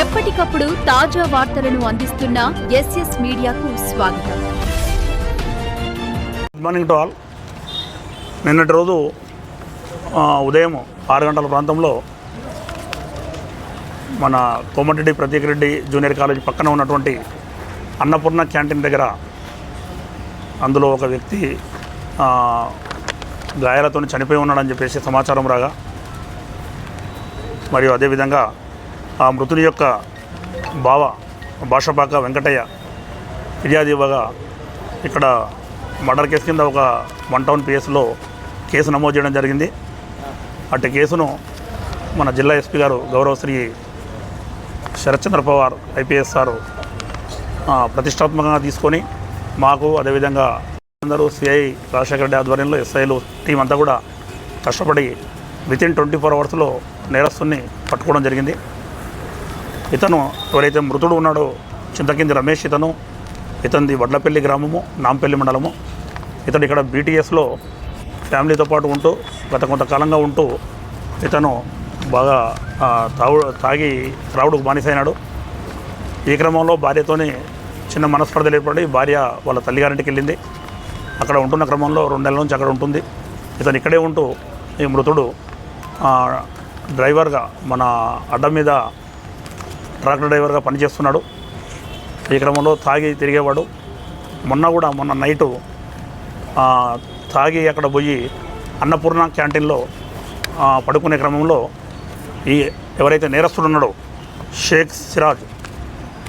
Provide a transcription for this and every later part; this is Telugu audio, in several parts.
ఎప్పటికప్పుడు తాజా వార్తలను అందిస్తున్న ఎస్ఎస్ మీడియాకు స్వాగతం. గుడ్ మార్నింగ్ టు ఆల్ నిన్నటి రోజు ఉదయం ఆరు గంటల ప్రాంతంలో మన కోమటిరెడ్డి ప్రతీక్ రెడ్డి జూనియర్ కాలేజ్ పక్కన ఉన్నటువంటి అన్నపూర్ణ క్యాంటీన్ దగ్గర అందులో ఒక వ్యక్తి గాయాలతో చనిపోయి ఉన్నాడని చెప్పేసి సమాచారం రాగా మరియు అదేవిధంగా ఆ మృతుని యొక్క బావ భాషపాక వెంకటయ్య ఫిర్యాదు ఇవ్వగా ఇక్కడ మర్డర్ కేసు కింద ఒక వన్ టౌన్ పిఎస్లో కేసు నమోదు చేయడం జరిగింది. అటు కేసును మన జిల్లా ఎస్పీ గారు గౌరవ శ్రీ శరత్చంద్ర పవార్ ఐపీఎస్ సారు ప్రతిష్టాత్మకంగా తీసుకొని మాకు అదేవిధంగా అందరూ సిఐ రాజశేఖర రెడ్డి ఆధ్వర్యంలో ఎస్ఐలు టీం అంతా కూడా కష్టపడి వితిన్ ట్వంటీ ఫోర్ అవర్స్లో నేరస్తుని పట్టుకోవడం జరిగింది. ఇతను ఎవరైతే మృతుడు ఉన్నాడో చింతకింది రమేష్ ఇతను ఇతనిది వడ్లపల్లి గ్రామము నాంపల్లి మండలము. ఇతడు ఇక్కడ బీటీఎస్లో ఫ్యామిలీతో పాటు ఉంటూ గత కొంతకాలంగా ఉంటూ ఇతను బాగా ఆ, తాగు తాగి త్రావుడుకు బానిసైనాడు. ఈ క్రమంలో భార్యతోనే చిన్న మనస్పర్ధలు ఏర్పడి భార్య వాళ్ళ తల్లిగారింటికి వెళ్ళింది. అక్కడ ఉంటున్న క్రమంలో రెండు నెలల నుంచి అక్కడ ఉంటుంది. ఇతను ఇక్కడే ఉంటూ ఈ మృతుడు డ్రైవర్గా మన అడ్డం మీద ట్రాక్టర్ డ్రైవర్గా పనిచేస్తున్నాడు. ఈ క్రమంలో తాగి తిరిగేవాడు. మొన్న కూడా మొన్న నైటు తాగి అక్కడ పోయి అన్నపూర్ణ క్యాంటీన్లో పడుకునే క్రమంలో ఈ ఎవరైతే నేరస్తుడు ఉన్నాడో షేక్ సిరాజ్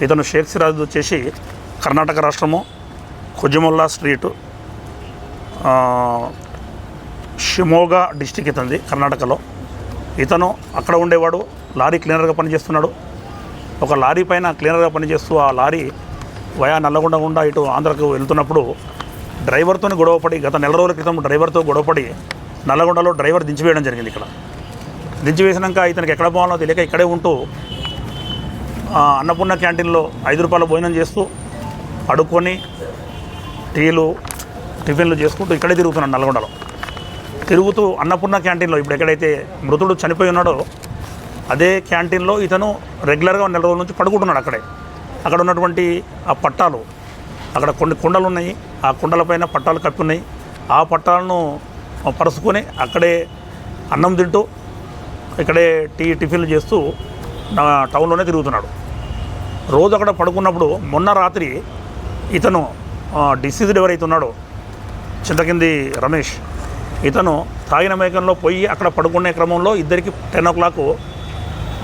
ఇతను షేక్ సిరాజ్ వచ్చేసి కర్ణాటక రాష్ట్రము కొజ్జమొల్లా స్ట్రీటు షిమోగా డిస్టిక్ ఇతంది కర్ణాటకలో. ఇతను అక్కడ ఉండేవాడు లారీ క్లీనర్గా పనిచేస్తున్నాడు. ఒక లారీ పైన క్లీనర్గా పనిచేస్తూ ఆ లారీ వయా నల్లగొండ గుండా ఇటు ఆంధ్రకు వెళ్తున్నప్పుడు డ్రైవర్తో గొడవపడి గత నెల రోజుల క్రితం డ్రైవర్తో గొడవపడి నల్లగొండలో డ్రైవర్ దించివేయడం జరిగింది ఇక్కడ. దించివేసినాక ఇతనికి ఎక్కడ పోవాలో తెలియక ఇక్కడే ఉంటూ అన్నపూర్ణ క్యాంటీన్లో ఐదు రూపాయల భోజనం చేస్తూ అడుక్కొని టీలు టిఫిన్లు చేసుకుంటూ ఇక్కడే తిరుగుతున్నాడు నల్గొండలో తిరుగుతూ అన్నపూర్ణ క్యాంటీన్లో ఇప్పుడు ఎక్కడైతే మృతుడు చనిపోయి ఉన్నాడో అదే క్యాంటీన్లో ఇతను రెగ్యులర్గా నెల రోజుల నుంచి పడుకుంటున్నాడు అక్కడే. అక్కడ ఉన్నటువంటి ఆ పట్టాలు అక్కడ కొన్ని కుండలు ఉన్నాయి. ఆ కుండలపైన పట్టాలు కప్పి ఉన్నాయి ఆ పట్టాలను పరుచుకొని అక్కడే అన్నం తింటూ ఇక్కడే టీ టిఫిన్లు చేస్తూ టౌన్లోనే తిరుగుతున్నాడు. రోజు అక్కడ పడుకున్నప్పుడు మొన్న రాత్రి ఇతను డిసీజ్డ్ ఎవరైతే ఉన్నాడో చింతకింది రమేష్ ఇతను తాగిన మేకంలో పోయి అక్కడ పడుకునే క్రమంలో ఇద్దరికి టెన్ ఓ క్లాక్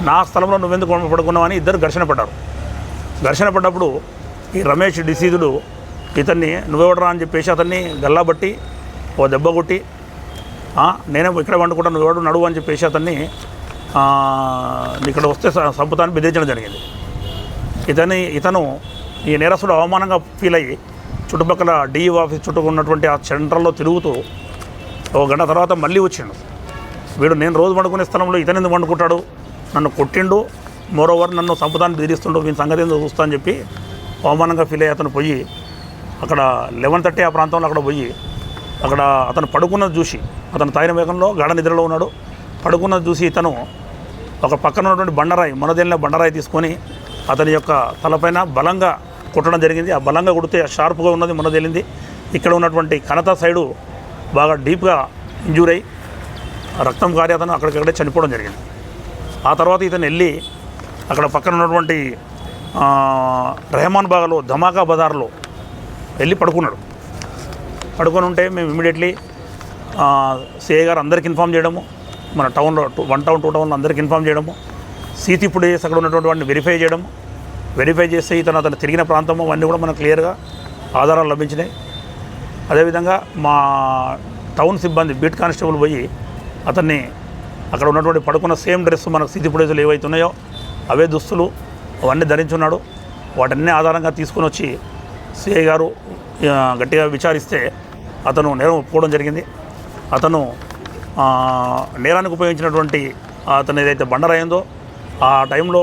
నా స్థలంలో నువ్వెందుకు పడుకున్నావని ఇద్దరు ఘర్షణ పడ్డారు. ఘర్షణ పడ్డప్పుడు ఈ రమేష్ డిసీజుడు ఇతన్ని నువ్వెవడరా అని చెప్పేసి అతన్ని గల్లాబట్టి ఓ దెబ్బ కొట్టి నేనే ఇక్కడ వండుకుంటా నువ్వెవడు నడువు అని చెప్పేసి అతన్ని ఇక్కడ వస్తే సంపుతాన్ని బెదిరించడం జరిగింది. ఇతని ఇతను ఈ నేరస్తుడు అవమానంగా ఫీల్ అయ్యి చుట్టుపక్కల డిఈ ఆఫీస్ చుట్టూ ఉన్నటువంటి ఆ సెంటర్లో తిరుగుతూ ఒక గంట తర్వాత మళ్ళీ వచ్చిండు. వీడు నేను రోజు వండుకునే స్థలంలో ఇతను ఎందుకు వండుకుంటాడు నన్ను కొట్టిండు. మోరోవర్ నన్ను సంపదాన్ని బెదిరిస్తుండో. వీని సంగతి ఏందో చూస్తా అని చెప్పి అవమానంగా ఫీల్ అయ్యి అతను పోయి అక్కడ లెవెన్ థర్టీ ఆ ప్రాంతంలో అక్కడ పోయి అక్కడ అతను పడుకున్నది చూసి అతను తాగిన వేగంలో గాఢ నిద్రలో ఉన్నాడు. పడుకున్నది చూసి ఇతను ఒక పక్కన ఉన్నటువంటి బండరాయి మొనదేళ్ళ బండరాయి తీసుకొని అతని యొక్క తలపైన బలంగా కొట్టడం జరిగింది. ఆ బలంగా కొడితే షార్ప్గా ఉన్నది మొనదేలింది ఇక్కడ ఉన్నటువంటి కనత సైడు బాగా డీప్గా ఇంజూర్ అయ్యి రక్తం కారి అతను అక్కడికక్కడే చనిపోవడం జరిగింది. ఆ తర్వాత ఇతను వెళ్ళి అక్కడ పక్కన ఉన్నటువంటి రెహమాన్ బాగాలో ధమాకా బజార్లో వెళ్ళి పడుకున్నాడు. పడుకొని ఉంటే మేము ఇమీడియట్లీ సిఐ గారు అందరికి ఇన్ఫామ్ చేయడము మన టౌన్లో టూ- వన్ టౌన్ టూ టౌన్లో అందరికి ఇన్ఫామ్ చేయడము సీతి ఇప్పుడు అక్కడ ఉన్నటువంటి వాడిని వెరిఫై చేయడము వెరిఫై చేస్తే ఇతను అతను తిరిగిన ప్రాంతము అవన్నీ కూడా మనకు క్లియర్గా ఆధారాలు లభించినాయి. అదేవిధంగా మా టౌన్ సిబ్బంది బీట్ కానిస్టేబుల్ పోయి అతన్ని అక్కడ ఉన్నటువంటి పడుకున్న సేమ్ డ్రెస్ మనకు సీతి ఫుటేజ్లు ఏవైతే ఉన్నాయో అవే దుస్తులు అవన్నీ ధరించున్నాడు. వాటన్నీ ఆధారంగా తీసుకొని వచ్చి సిఐ గారు గట్టిగా విచారిస్తే అతను నేరం ఒప్పుకోవడం జరిగింది. అతను నేరానికి ఉపయోగించినటువంటి అతను ఏదైతే బండరాయిందో ఆ టైంలో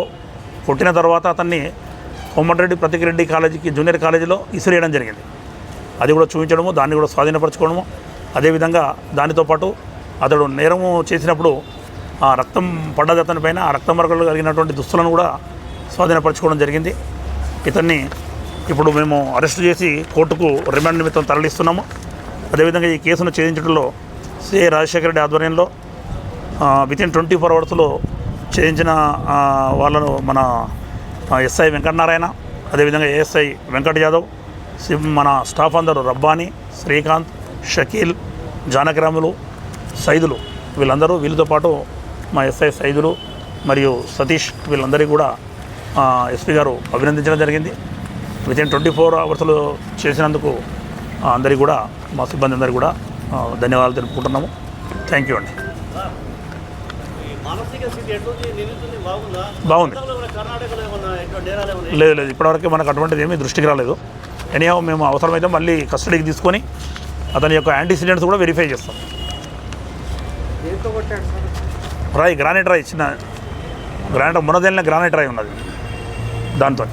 కొట్టిన తర్వాత అతన్ని కోమటిరెడ్డి ప్రతికిరెడ్డి కాలేజీకి జూనియర్ కాలేజీలో ఇసిరేయడం జరిగింది. అది కూడా చూపించడము దాన్ని కూడా స్వాధీనపరచుకోవడము. అదేవిధంగా దానితో పాటు అతడు నేరము చేసినప్పుడు ఆ రక్తం పడ్డది అతని పైన ఆ రక్తం మరకలు కలిగినటువంటి దుస్తులను కూడా స్వాధీనపరచుకోవడం జరిగింది. ఇతన్ని ఇప్పుడు మేము అరెస్ట్ చేసి కోర్టుకు రిమాండ్ నిమిత్తం తరలిస్తున్నాము. అదేవిధంగా ఈ కేసును ఛేదించడంలో సిఐ రాజశేఖర రెడ్డి ఆధ్వర్యంలో విత్ ఇన్ ట్వంటీ ఫోర్ అవర్స్లో చేయించిన వాళ్ళను మన ఎస్ఐ వెంకటనారాయణ అదేవిధంగా ఏఎస్ఐ వెంకట్ యాదవ్ సి- మన స్టాఫ్ అందరూ రబ్బానీ శ్రీకాంత్ షకీల్ జానకిరాములు సైదులు వీళ్ళందరూ వీళ్ళతో పాటు మా ఎస్ఐ సైదులు మరియు సతీష్ వీళ్ళందరికీ కూడా ఎస్పీ గారు అభినందించడం జరిగింది. విత్ ఇన్ ట్వంటీ ఫోర్ అవర్స్లో చేసినందుకు అందరికీ కూడా మా సిబ్బంది అందరికీ కూడా ధన్యవాదాలు తెలుపుకుంటున్నాము. థ్యాంక్ యూ అండి. బాగుంది. లేదు లేదు ఇప్పటివరకు మనకు అటువంటిది ఏమీ దృష్టికి రాలేదు. ఎనీహో మేము అవసరమైతే మళ్ళీ కస్టడీకి తీసుకొని అతని యొక్క యాంటీసిడెంట్స్ కూడా వెరిఫై చేస్తాం. రాయి గ్రానైట్ రాయి చిన్న గ్రానైట్ మొన్నదేళ్ళ గ్రానైట్ రాయి ఉన్నది దాంతో.